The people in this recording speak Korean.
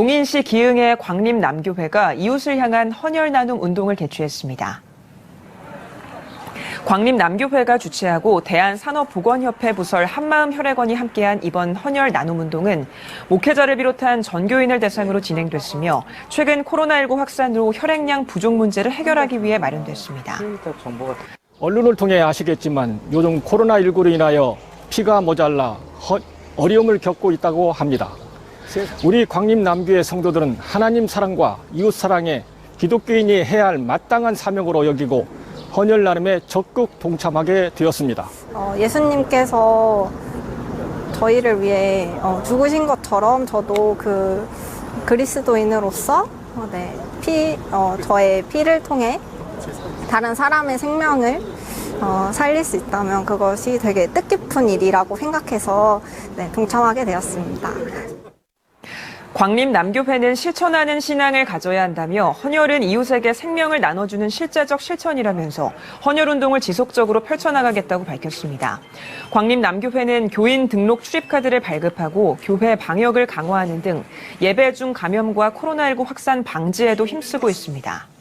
용인시 기흥의 광림남교회가 이웃을 향한 헌혈 나눔 운동을 개최했습니다. 광림남교회가 주최하고 대한산업보건협회 부설 한마음 혈액원이 함께한 이번 헌혈 나눔 운동은 목회자를 비롯한 전교인을 대상으로 진행됐으며 최근 코로나19 확산으로 혈액량 부족 문제를 해결하기 위해 마련됐습니다. 언론을 통해 아시겠지만 요즘 코로나19로 인하여 피가 모자라 허- 어려움을 겪고 있다고 합니다. 우리 광림 남교의 성도들은 하나님 사랑과 이웃 사랑에 기독교인이 해야 할 마땅한 사명으로 여기고 헌혈 나눔에 적극 동참하게 되었습니다. 어, 예수님께서 저희를 위해 어, 죽으신 것처럼 저도 그 그리스도인으로서 어, 네, 피, 어, 저의 피를 통해 다른 사람의 생명을 어, 살릴 수 있다면 그것이 되게 뜻깊은 일이라고 생각해서 네, 동참하게 되었습니다. 광림 남교회는 실천하는 신앙을 가져야 한다며 헌혈은 이웃에게 생명을 나눠주는 실제적 실천이라면서 헌혈 운동을 지속적으로 펼쳐나가겠다고 밝혔습니다. 광림 남교회는 교인 등록 출입카드를 발급하고 교회 방역을 강화하는 등 예배 중 감염과 코로나19 확산 방지에도 힘쓰고 있습니다.